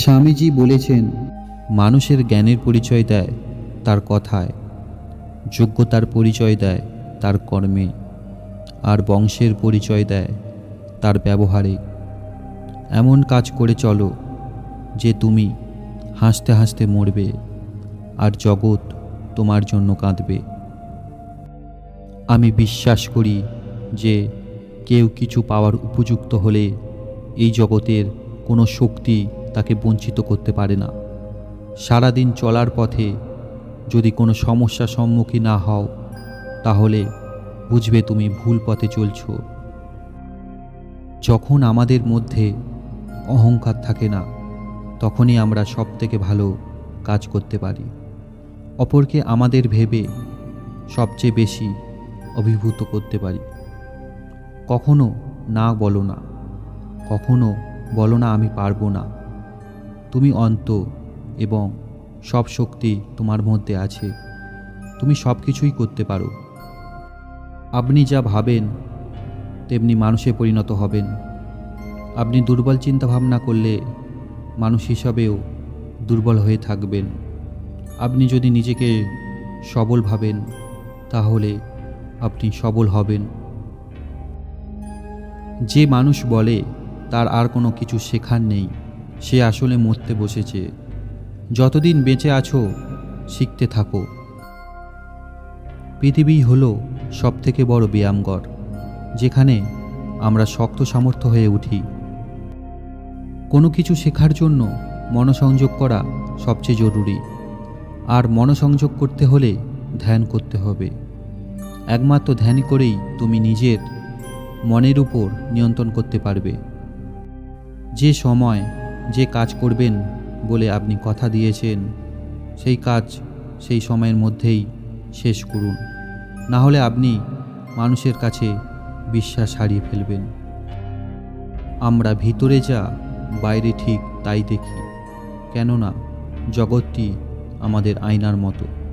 স্বামীজি বলেছেন, মানুষের জ্ঞানের পরিচয় দেয় তার কথায়, যোগ্যতার পরিচয় দেয় তার কর্মে, আর বংশের পরিচয় দেয় তার ব্যবহারে। এমন কাজ করে চলো যে তুমি হাসতে হাসতে মরবে আর জগৎ তোমার জন্য কাঁদবে। আমি বিশ্বাস করি যে কেউ কিছু পাওয়ার উপযুক্ত হলে এই জগতের কোনো শক্তি তাকে বঞ্চিত করতে পারে না। সারাদিন চলার পথে যদি কোনো সমস্যার সম্মুখীন না হও, তাহলে বুঝবে তুমি ভুল পথে চলছো। যখন আমাদের মধ্যে অহংকার থাকে না, তখনই আমরা সব থেকে ভালো কাজ করতে পারি। অপরকে আমাদের ভেবে সবচেয়ে বেশি অভিভূত করতে পারি। কখনো না বলো না, কখনো বলো না আমি পারব না। তুমি অন্ত এবং সব শক্তি তোমার মধ্যে আছে। তুমি সব কিছুই করতে পারো। আপনি যা ভাবেন, তেমনি মানুষে পরিণত হবেন। আপনি দুর্বল চিন্তা ভাবনা করলে মানুষ হিসাবেও দুর্বল হয়ে থাকবেন। আপনি যদি নিজেকে সবল ভাবেন, তাহলে আপনি সবল হবেন। যে মানুষ বলে, তার আর কোনো কিছু শেখার নেই। সে আসলে মরতে বসেছে। যতদিন বেঁচে আছো, শিখতে থাকো। পৃথিবী হলো সবথেকে বড় ব্যায়ামঘর, যেখানে আমরা শক্ত সামর্থ্য হয়ে উঠি। কোনো কিছু শেখার জন্য মনসংযোগ করা সবচেয়ে জরুরি, আর মনসংযোগ করতে হলে ধ্যান করতে হবে। একমাত্র ধ্যান করেই তুমি নিজের মনের উপর নিয়ন্ত্রণ করতে পারবে। যে সময় যে কাজ করবেন বলে আপনি কথা দিয়েছেন, সেই কাজ সেই সময়ের মধ্যেই শেষ করুন। না হলে আপনি মানুষের কাছে বিশ্বাস হারিয়ে ফেলবেন। আমরা ভিতরে যা, বাইরে ঠিক তাই দেখি। কেননা জগৎটি আমাদের আয়নার মতো।